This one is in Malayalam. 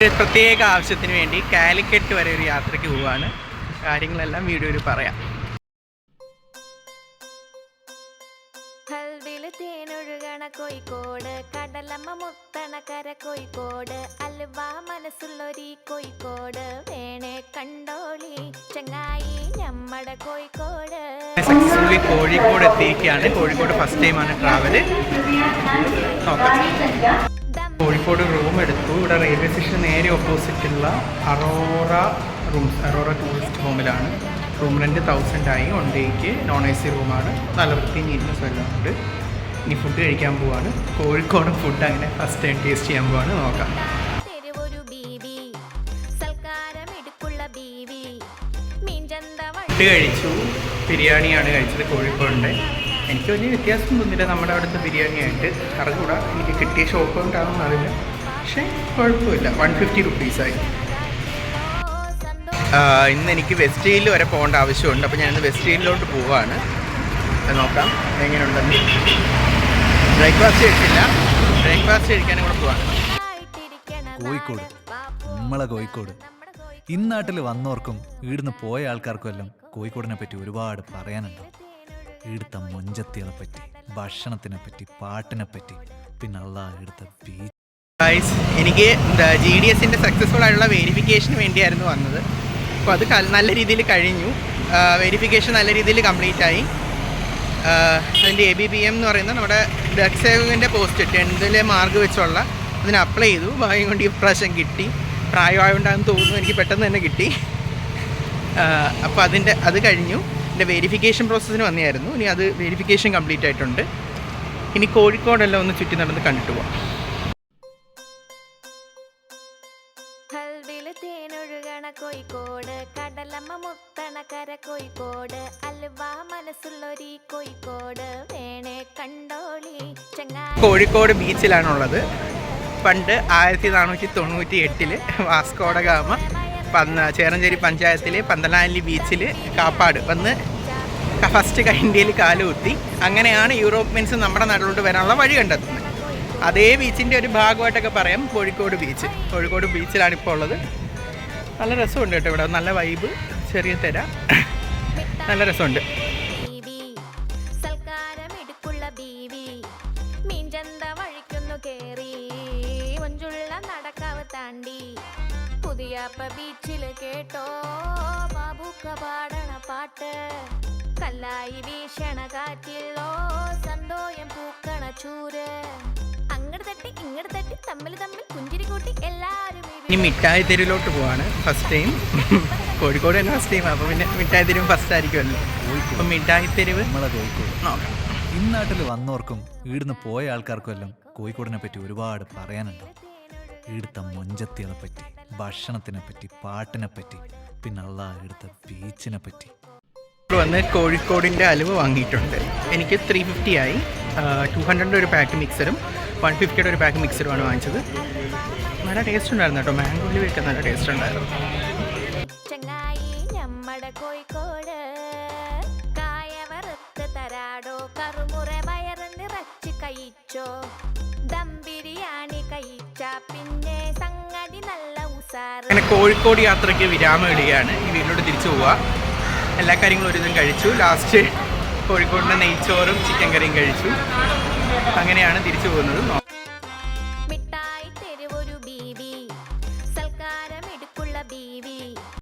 പ്രത്യേക ആവശ്യത്തിന് വേണ്ടി കാലിക്കറ്റ് വരെ ഒരു യാത്രയ്ക്ക് പോവാണ്. കാര്യങ്ങളെല്ലാം വീഡിയോയിൽ പറയാം. തേനൊഴുകണ കോഴിക്കോട് കടലമ്മ മുത്തണ കര കോഴിക്കോട് അലുവ മനസ്സുള്ളൊരി കോഴിക്കോട് വേണേ കണ്ടോളി ചങ്ങായി നമ്മുടെ കോഴിക്കോട്. സക്സസ്ഫുള്ളി കോഴിക്കോട് എത്തിയിരിക്കുകയാണ്. കോഴിക്കോട് ഫസ്റ്റ് ടൈമാണ് ട്രാവൽ നോക്കാം. കോഴിക്കോട് റൂം എടുത്തു. ഇവിടെ റെയിൽവേ സ്റ്റേഷൻ നേരെ ഓപ്പോസിറ്റുള്ള അറോറ റൂംസ് അറോറ ടൂറിസ്റ്റ് ഹോമിലാണ് റൂം റെന്റ് തൗസൻഡ് ആയി. വൺ ഡേക്ക് നോൺ എ സി റൂമാണ് നല്ല വൃത്തി നീറ്റ്നസ് എല്ലാം ഉണ്ട്. ഇനി ഫുഡ് കഴിക്കാൻ പോവാണ്. കോഴിക്കോട് ഫുഡ് അങ്ങനെ ഫസ്റ്റ് ടൈം ടേസ്റ്റ് ചെയ്യാൻ പോവാണ്. നോക്കാം. ഫുഡ് കഴിച്ചു. ബിരിയാണിയാണ് കഴിച്ചത് കോഴിക്കോടിന്റെ. എനിക്ക് വലിയ വ്യത്യാസം തോന്നില്ല നമ്മുടെ അവിടുത്തെ ബിരിയാണിയായിട്ട് അറിഞ്ഞുകൂടാ? എനിക്ക് കിട്ടിയ ഷോപ്പ് കൊണ്ടാണെന്ന് അറിയില്ല. പക്ഷേ കുഴപ്പമില്ല. വൺ ഫിഫ്റ്റി റുപ്പീസായി ഇന്ന് എനിക്ക് വെസ്റ്റ് ഹില്ല് വരെ പോകേണ്ട ആവശ്യമുണ്ട്. അപ്പോൾ ഞാനിന്ന് വെസ്റ്റ് ഹില്ലിലോട്ട് പോവാണ്. നോക്കാം. എങ്ങനെയുണ്ടെന്ന്. ബ്രേക്ക്ഫാസ്റ്റ് കഴിച്ചില്ല. ബ്രേക്ക്ഫാസ്റ്റ് കഴിക്കാനും കൂടെ പോവാണ്. കോഴിക്കോട്. നമ്മളെ കോഴിക്കോട്. ഇന്നാട്ടിൽ വന്നവർക്കും ഇവിടുന്ന് പോയ ആൾക്കാർക്കും എല്ലാം കോഴിക്കോടിനെ പറ്റി ഒരുപാട് പറയാനുണ്ടാവും ഈടുത്തെ മൊഞ്ചത്തികളെ പറ്റി ഭക്ഷണത്തിനെ പറ്റി പാട്ടിനെ പറ്റി പിന്നെ അല്ല എടുത്ത ബീച്ച് എനിക്ക് ജി ഡി എസിന്റെ സക്സസ്ഫുൾ ആയിട്ടുള്ള വെരിഫിക്കേഷന് വേണ്ടിയായിരുന്നു വന്നത്. അപ്പോൾ അത് നല്ല രീതിയിൽ കഴിഞ്ഞു. വെരിഫിക്കേഷൻ നല്ല രീതിയിൽ കംപ്ലീറ്റ് ആയി. അതിന്റെ എ ബി ബി എം എന്ന് പറയുന്ന നമ്മുടെ ഡ്രഗ് പോസ്റ്റ് ടെൻത്തിലെ മാർക്ക് വെച്ചുള്ള അതിന് അപ്ലൈ ചെയ്തു. ഭാഗ്യം കൊണ്ട് ഈ പ്രാവശ്യം കിട്ടി. പ്രായമായതുകൊണ്ടാണെന്ന് തോന്നുന്നു എനിക്ക് പെട്ടെന്ന് തന്നെ കിട്ടി. അപ്പോൾ അതിന്റെ അത് കഴിഞ്ഞു. എന്റെ വെരിഫിക്കേഷൻ പ്രോസസ്സിന് വന്നെയായിരുന്നു. ഇനി അത് വെരിഫിക്കേഷൻ കംപ്ലീറ്റ് ആയിട്ടുണ്ട്. ഇനി കോഴിക്കോടെല്ലാം ഒന്ന് ചുറ്റി നടന്ന് കണ്ടിട്ട് പോവാം. കോഴിക്കോട് കടലമ്മ മുത്തണ കര കോഴിക്കോട് അലുവ മനസ്സുള്ളൊരി കോഴിക്കോട് വേണേ കണ്ടോളി കോഴിക്കോട് ബീച്ചിലാണുള്ളത്. പണ്ട് ആയിരത്തി നാനൂറ്റി തൊണ്ണൂറ്റി എട്ടിൽ വാസ്കോഡ ഗാമ പന്ന ചേറഞ്ചേരി പഞ്ചായത്തിലെ പന്തലാലി ബീച്ചിൽ കാപ്പാട് വന്ന് ഫസ്റ്റ് ഇന്ത്യയിൽ കാലുകുത്തി. അങ്ങനെയാണ് യൂറോപ്യൻസ് നമ്മുടെ നാട്ടിലോട്ട് വരാനുള്ള വഴി കണ്ടെത്തുന്നത്. അതേ ബീച്ചിന്റെ ഒരു ഭാഗമായിട്ടൊക്കെ പറയാം കോഴിക്കോട് ബീച്ച് കോഴിക്കോട് ബീച്ചിലാണ് ഇപ്പോൾ ഉള്ളത്. നല്ല രസമുണ്ട് കേട്ടോ ഇവിടെ. നല്ല വൈബ് ചെറിയ തിര. നല്ല രസമുണ്ട്. താണ്ടി. പുതിയാപ്പ ബീച്ചിൽ കേട്ടോ. ബാബുക്ക പാടണ പാട്ട്. കല്ലായി വീശണ കാറ്റില്ലോ സന്തോയം പൂക്കണ ചൂര്. അങ്ങട് തട്ടി ഇങ്ങട് തട്ടി തമ്മിൽ തമ്മിൽ പുഞ്ചിരി കൂട്ടി എല്ലാരും ഇനി മിഠായി തെരുവിലോട്ട് പോവാണ് ഫസ്റ്റ് ടൈം കോഴിക്കോട് തന്നെ ഫസ്റ്റ് ടൈം അപ്പോൾ പിന്നെ മിഠായി തെരുവ് ഫസ്റ്റ് ആയിരിക്കുമല്ലോ. അപ്പം മിഠായി തെരുവ് നമ്മളെ കോഴിക്കോട്. നോക്കാം. ഇന്നാട്ടിൽ വന്നവർക്കും ഈടുന്ന് പോയ ആൾക്കാർക്കും എല്ലാം കോഴിക്കോടിനെ പറ്റി ഒരുപാട് പറയാനുണ്ട്. ഈടുത്ത മൊഞ്ചത്തികളെ പറ്റി ഭക്ഷണത്തിനെ പറ്റി പാട്ടിനെ പറ്റി പിന്നെ അള്ള ഈടുത്തെ ബീച്ചിനെ പറ്റി. വന്ന് കോഴിക്കോടിന്റെ അലവ് വാങ്ങിയിട്ടുണ്ട്. എനിക്ക് ത്രീ ഫിഫ്റ്റി ആയി. ടു ഹൺഡ്രഡിന്റെ ഒരു പാക്ക് മിക്സറും വൺ ഫിഫ്റ്റിയുടെ ഒരു പാക്ക് മിക്സറുമാണ് വാങ്ങിച്ചത്. നല്ല ടേസ്റ്റ് ഉണ്ടായിരുന്നു കേട്ടോ. മാംഗോ അലുവയൊക്കെ നല്ല ടേസ്റ്റ് ഉണ്ടായിരുന്നു. ചങ്ങായി കോഴിക്കോട് തരാടോ കറുമുറ കഴിച്ചോ. ദം ബിരിയാണി കഴിച്ച പിന്നെ സംഗതി നല്ല ഉസാറ്. അങ്ങനെ കോഴിക്കോട് യാത്രയ്ക്ക് വിരാമം ഇടുകയാണ് ഈ വീട്ടിലോട്ട് തിരിച്ചു പോവുക എല്ലാ കാര്യങ്ങളും ഒരുവിധം കഴിച്ചു. ലാസ്റ്റ് കോഴിക്കോടിന്റെ നെയ്ച്ചോറും ചിക്കൻ കറിയും കഴിച്ചു. അങ്ങനെയാണ് തിരിച്ചു പോകുന്നത്.